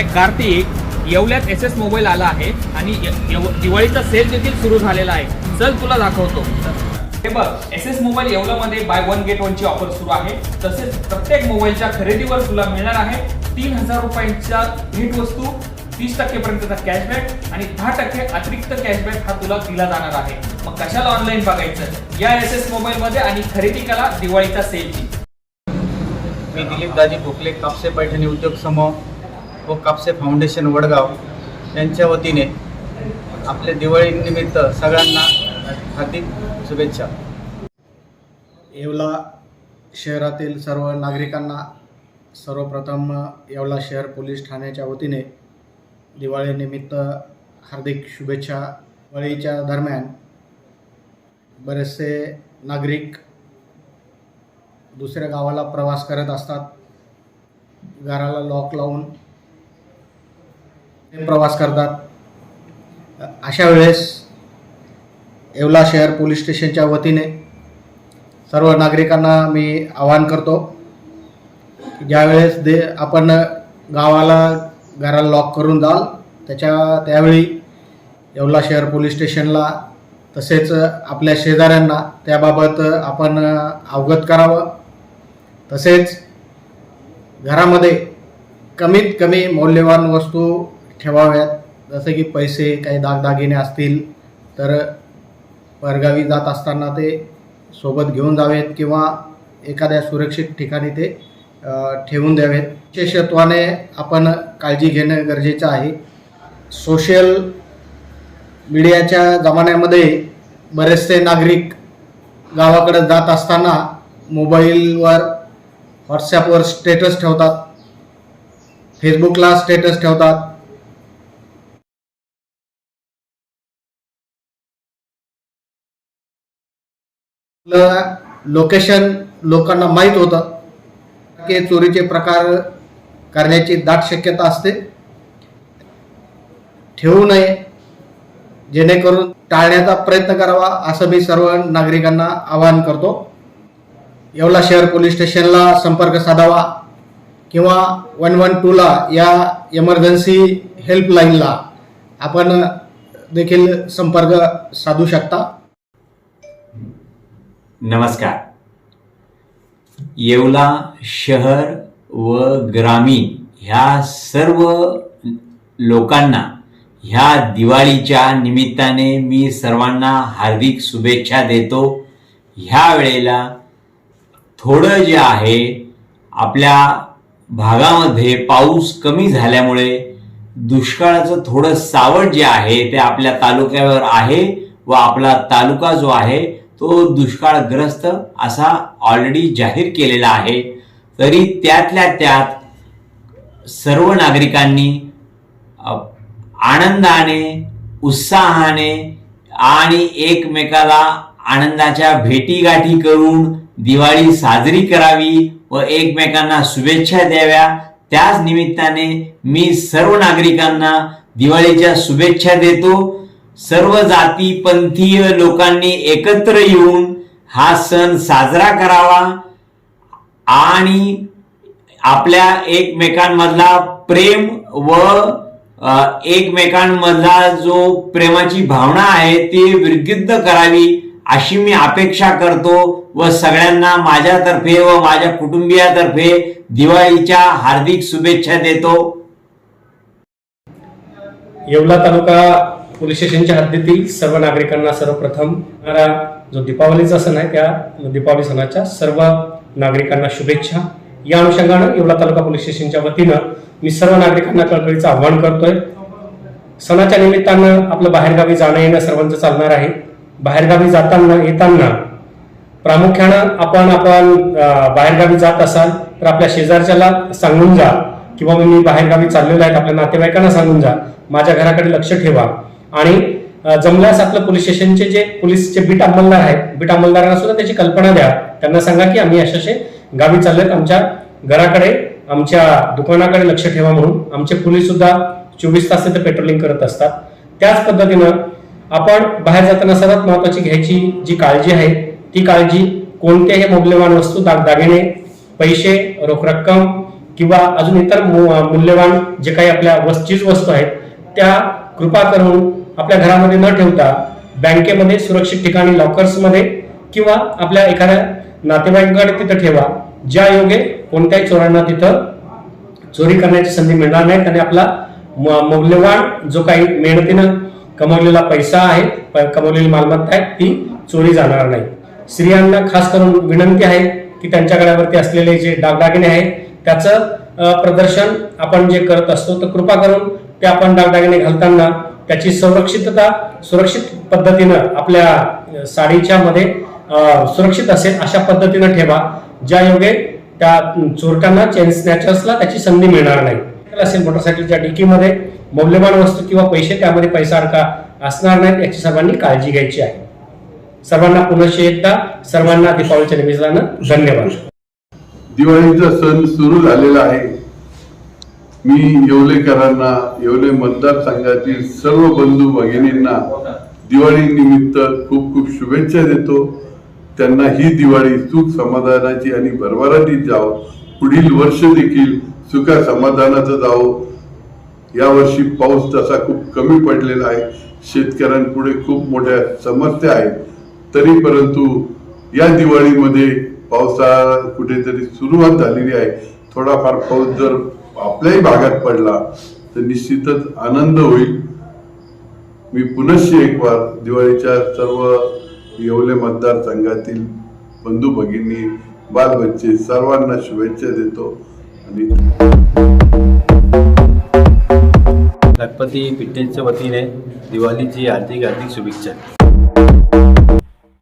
अरे कार्तिक येवल्यात S S mobile आला आहे आणि दिवाळीचा सेल देखील सुरू झालेला आहे. चल तुला दाखवतो. हे बघ एस एस मोबाईल येवल्यामध्ये बाय वन गेट वन ची ऑफर सुरू आहे. तसेच प्रत्येक मोबाईलच्या खरेदीवर तुला मिळणार आहे तीन हजार रुपयांच्या भेट वस्तू तीस टक्केपर्यंतचा कॅशबॅक आणि दहा टक्के अतिरिक्त कॅशबॅक हा तुला दिला जाणार आहे. मग कशाला ऑनलाईन बघायचं? या एस एस मोबाईल मध्ये आणि खरेदी करा दिवाळीच्या सेलची मी दिलीप दाजी भोकले कापसे पैठणी उद्योग समूह. व कापसे फाउंडेशन वडगाव यांच्या वतीने आपल्या दिवाळीनिमित्त सगळ्यांना हार्दिक शुभेच्छा. येवला शहरातील सर्व नागरिकांना सर्वप्रथम येवला शहर पोलीस ठाण्याच्या वतीने दिवाळीनिमित्त हार्दिक शुभेच्छा दिवाळीच्या दरम्यान. बरेचसे नागरिक दुसऱ्या गावाला प्रवास करत असतात. घराला लॉक लावून ते प्रवास करतात. अशा वेळेस येवला शहर पोलीस स्टेशनच्या वतीने सर्व नागरिकांना मी आवाहन करतो की ज्यावेळेस दे आपण गावाला घराला लॉक करून जाल त्याच्या त्यावेळी येवला शहर पोलीस स्टेशनला तसेच आपल्या शेजाऱ्यांना त्याबाबत आपण अवगत करावं. तसेच घरामध्ये कमीत कमी मौल्यवान वस्तू ठेवाव्यात. जसे की पैसे काही दागदागिने असतील तर परगावी जात असताना ते सोबत घेऊन जावेत किंवा एखाद्या सुरक्षित ठिकाणी ते ठेवून द्यावेत. विशेषत्वाने आपण काळजी घेणं गरजेचं आहे. सोशल मीडियाच्या जमान्यामध्ये बरेचसे नागरिक गावाकडे जात असताना मोबाईलवर व्हॉट्सॲपवर स्टेटस ठेवतात. फेसबुकला स्टेटस ठेवतात. लोकेशन लोकांना माहीत होतं. की चोरीचे प्रकार करण्याची दाट शक्यता असते. ठेवू नये. जेणेकरून टाळण्याचा प्रयत्न करावा असं मी सर्व नागरिकांना आवाहन करतो. येवला शहर पोलीस स्टेशनला संपर्क साधावा किंवा वन वन टूला या इमर्जन्सी हेल्पलाईनला आपण देखील संपर्क साधू शकता. नमस्कार. येवला शहर व ग्रामीण ह्या सर्व लोकांना ह्या दिवाळीच्या निमित्ताने मी सर्वांना हार्दिक शुभेच्छा देतो. ह्या वेळेला थोडं जे आहे आपल्या भागामध्ये पाऊस कमी झाल्यामुळे दुष्काळाचं थोडं सावट जे आहे ते आपल्या तालुक्यावर आहे व आपला तालुका जो आहे तो दुष्काळग्रस्त असा ऑलरेडी जाहीर केलेला आहे तरी त्यातल्या त्यात सर्व नागरिकांनी आनंदाने उत्साहाने आणि एकमेकाला आनंदाच्या भेटीगाठी करून दिवाळी साजरी करावी व एकमेकांना शुभेच्छा द्याव्या त्याच निमित्ताने मी सर्व नागरिकांना दिवाळीच्या शुभेच्छा देतो. सर्व जाती पंथीय लोकांनी एकत्र येऊन हा सण साजरा करावा आणि आपल्या एकमेकांमधला प्रेम व एकमेकांमधला जो प्रेमाची भावना आहे ती वृद्धिद्ध करावी अशी मी अपेक्षा करतो व सगळ्यांना माझ्यातर्फे व माझ्या कुटुंबियातर्फे दिवाळीच्या हार्दिक शुभेच्छा देतो. येवला तालुका पोलीस स्टेशनच्या हद्दीतील सर्व नागरिकांना सर्वप्रथम जो दीपावलीचा सण आहे त्या दीपावली सणाच्या सर्व नागरिकांना शुभेच्छा. या अनुषंगानं येवला तालुका पोलीस स्टेशनच्या वतीनं मी सर्व नागरिकांना कळकळीचं आव्हान करतोय. सणाच्या निमित्तानं आपलं बाहेरगावी जाणं येणं सर्वांचं चालणार आहे. बाहेरगावी जाताना येताना प्रामुख्यानं आपण आपण बाहेरगावी जात असाल तर आपल्या शेजारच्याला सांगून जा किंवा मी बाहेरगावी चाललेलो आहे आपल्या नातेवाईकांना सांगून जा. माझ्या घराकडे लक्ष ठेवा. आणि जमल्यास आपलं पोलीस स्टेशनचे जे पोलीसचे बीट अंमलदार आहेत बीट अंमलदारांना सुद्धा त्याची कल्पना द्या. त्यांना सांगा की आम्ही अशाशे असे गावी चाललेत आमच्या घराकडे आमच्या दुकानाकडे लक्ष ठेवा म्हणून. आमचे पोलीस सुद्धा चोवीस तास तिथे पेट्रोलिंग करत असतात. त्याच पद्धतीनं आपण बाहेर जाताना सर्वात महत्वाची घ्यायची जी काळजी आहे ती काळजी कोणत्याही मौल्यवान वस्तू दाग दागिने पैसे रोख रक्कम किंवा अजून इतर मूल्यवान जे काही आपल्या वस- चीज वस्तू आहेत त्या कृपा करून आपल्या घरामध्ये न ठेवता बँकेमध्ये सुरक्षित ठिकाणी लॉकर्समध्ये किंवा आपल्या एखाद्या नातेवाईकांकडे तिथं ठेवा ज्या योगे कोणत्याही चोरांना तिथं चोरी करण्याची संधी मिळणार नाही. आणि आपला म- मौल्यवान जो काही मेहनतीनं कमवलेला पैसा आहे कमवलेली मालमत्ता आहे ती चोरी जाणार नाही. स्त्रियांना खास करून विनंती आहे की त्यांच्या गळ्यावरती असलेले जे दागदागिने आहेत त्याचं प्रदर्शन आपण जे करत असतो तर कृपा करून ते आपण दागदागिने घालताना त्याची संरक्षितता सुरक्षित पद्धतीनं आपल्या साडीच्या मध्ये सुरक्षित असेल अशा पद्धतीनं ठेवा. ज्या योगे त्या चोरट्यांना चेन स्नॅचर्सला त्याची संधी मिळणार नाही. असेल मोटरसायकलच्या डिकीमध्ये मौल्यवान वस्तू किंवा पैसे त्यामध्ये पैसा अडका असणार नाहीत याची सर्वांनी काळजी घ्यायची आहे. सर्वांना पुनश्च एकदा सर्वांना दीपावलीच्या निमित्तानं धन्यवाद. दिवाळीचा सण सुरू झालेला आहे. मी येवलेकरांना येवले मतदारसंघातील सर्व बंधू भगिनींना दिवाळी निमित्त खूप खूप शुभेच्छा देतो. त्यांना ही दिवाळी सुख समाधानाची आणि भरभराटीत जावो. पुढील वर्ष देखील सुखा समाधानाचं जावं. यावर्षी पाऊस तसा खूप कमी पडलेला आहे. शेतकऱ्यांपुढे खूप मोठ्या समस्या आहेत. तरी परंतु या दिवाळीमध्ये पावसाळा कुठेतरी सुरुवात झालेली आहे. थोडाफार पाऊस जर आपल्याही भागात पडला तर निश्चितच आनंद होईल. मी पुनश्च एक वार दिवाळीच्या सर्व येवले मतदारसंघातील बंधू भगिनी बालबच्चे सर्वांना शुभेच्छा देतो आणि गणपती पिट्टेंच्या वतीने दिवाळीची हार्दिक हार्दिक शुभेच्छा.